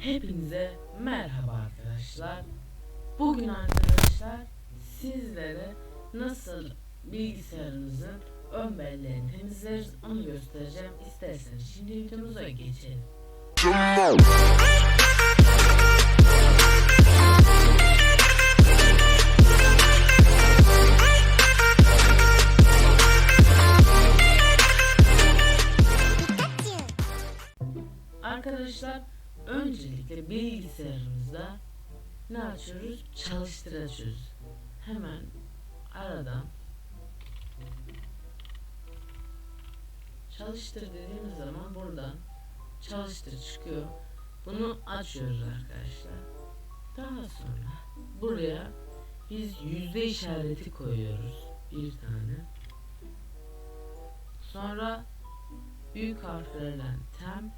Hepinize merhaba arkadaşlar. Bugün arkadaşlar sizlere nasıl bilgisayarınızın ön belleğini temizleriz onu göstereceğim. İsterseniz şimdi videomuza geçelim. Arkadaşlar öncelikle bilgisayarımızda ne açıyoruz? Çalıştır açıyoruz. Hemen aradan çalıştır dediğimiz zaman buradan çalıştır çıkıyor. Bunu açıyoruz arkadaşlar. Daha sonra buraya biz yüzde işareti koyuyoruz. Bir tane. Sonra büyük harflerle temp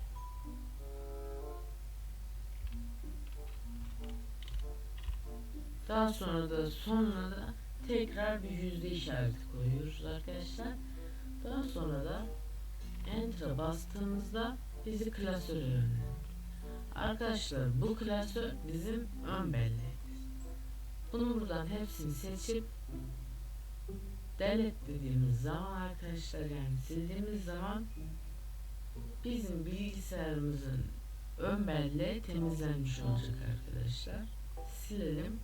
Daha sonra da sonra da tekrar bir yüzde işareti koyuyoruz arkadaşlar. Daha sonra da Enter'a bastığımızda bizi klasöre yönlendiriyor. Arkadaşlar bu klasör bizim ön belleğimiz. Bunu buradan hepsini seçip delete dediğimiz zaman arkadaşlar yani sildiğimiz zaman bizim bilgisayarımızın ön belleği temizlenmiş olacak arkadaşlar. Silelim.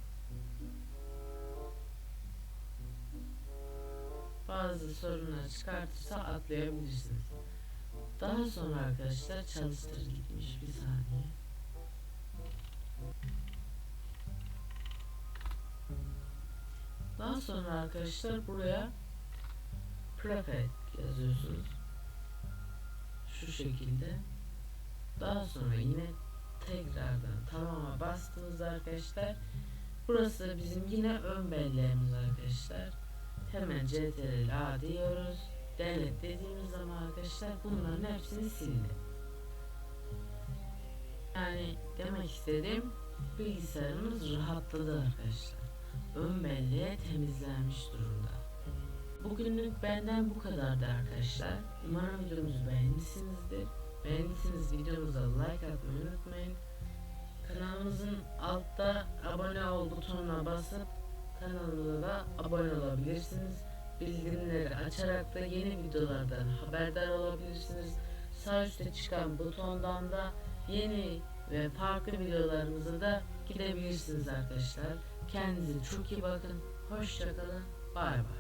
Bazı sorunlar çıkartırsa atlayabilirsiniz. Daha sonra arkadaşlar çalıştır gitmiş bir saniye. Daha sonra arkadaşlar buraya prefet yazıyorsunuz. Şu şekilde. Daha sonra yine tekrardan tamama bastığınızda arkadaşlar burası bizim yine ön belleğimiz arkadaşlar hemen CTRL A diyoruz. Delete dediğimiz zaman arkadaşlar bunların hepsini sildi. Yani demek istediğim bilgisayarımız rahatladı arkadaşlar. Ön belleğe temizlenmiş durumda. Bugünlük benden bu kadardı arkadaşlar. Umarım videomuzu beğenmişsinizdir. Beğendiyseniz videomuza like atmayı unutmayın. Kanalımızın altta abone ol butonuna basıp kanalımıza abone olabilirsiniz. Bildirimleri açarak da yeni videolardan haberdar olabilirsiniz. Sağ üstte çıkan butondan da yeni ve farklı videolarımıza da gidebilirsiniz arkadaşlar. Kendinize çok iyi bakın. Hoşçakalın. Bay bay.